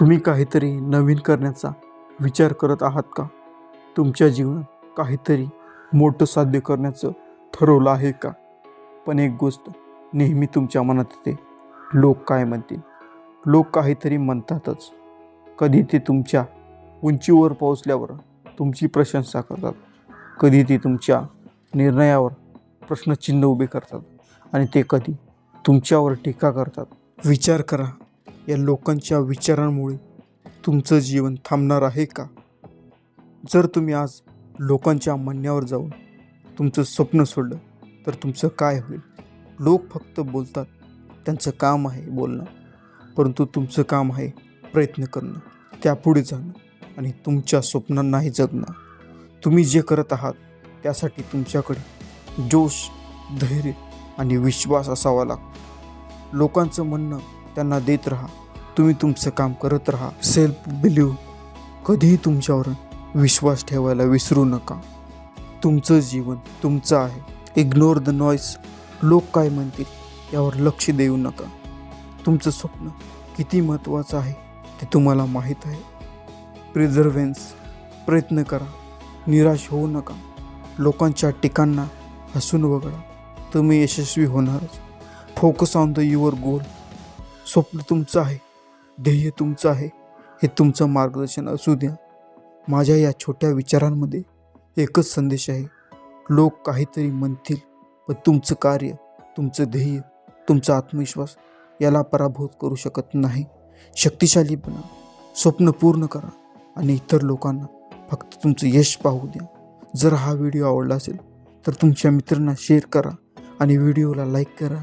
तुम्ही काहीतरी नवीन करण्याचा विचार करत आहात का? तुमच्या जीवनात काहीतरी मोठं साध्य करण्याचं ठरवलं आहे का? पण एक गोष्ट नेहमी तुमच्या मनात येते. लोक काय म्हणतील? लोक काहीतरी म्हणतातच. कधी ते तुमच्या उंचीवर पोहोचल्यावर तुमची प्रशंसा करतात. कधी ते तुमच्या निर्णयावर प्रश्नचिन्ह उभे करतात. आणि ते कधी तुमच्यावर टीका करतात. विचार करा. या लोकांच्या विचारांमुळे तुमचं जीवन थांबणार आहे का? जर तुम्ही आज लोकांच्या म्हणण्यावर जाऊन तुमचं स्वप्न सोडलं तर तुमचं काय होईल? लोक फक्त बोलतात त्यांचं काम आहे बोलणं परंतु तुमचं काम आहे प्रयत्न करणं त्यापुढे जाणं आणि तुमच्या स्वप्नांनाही जगणं. तुम्ही जे करत आहात त्यासाठी तुमच्याकडे जोश धैर्य आणि विश्वास असावा लागतो. लोकांचं म्हणणं त्यांना देत राहा. तुम्ही तुमचं काम करत राहा. सेल्फ बिलीव कधीही तुमच्यावर विश्वास ठेवायला विसरू नका. तुमचं जीवन तुमचं आहे. इग्नोर द नॉईस लोक काय म्हणतील यावर लक्ष देऊ नका. तुमचं स्वप्न किती महत्त्वाचं आहे ते तुम्हाला माहीत आहे. प्रिझर्वेन्स प्रयत्न करा. निराश होऊ नका. लोकांच्या टिकांना हसून वगळा. तुम्ही यशस्वी होणारच. Focus on the your goal स्वप्न तुमचं आहे ध्येय तुमचं आहे हे तुमचं मार्गदर्शन असू द्या. माझ्या या छोट्या विचारांमध्ये एकच संदेश आहे. लोक काहीतरी म्हणतील पण तुमचं कार्य तुमचं ध्येय तुमचा आत्मविश्वास याला पराभूत करू शकत नाही. शक्तिशालीपणा स्वप्न पूर्ण करा आणि इतर लोकांना फक्त तुमचं यश पाहू द्या. जर हा व्हिडिओ आवडला असेल तर तुमच्या मित्रांना शेअर करा आणि व्हिडिओला लाईक करा.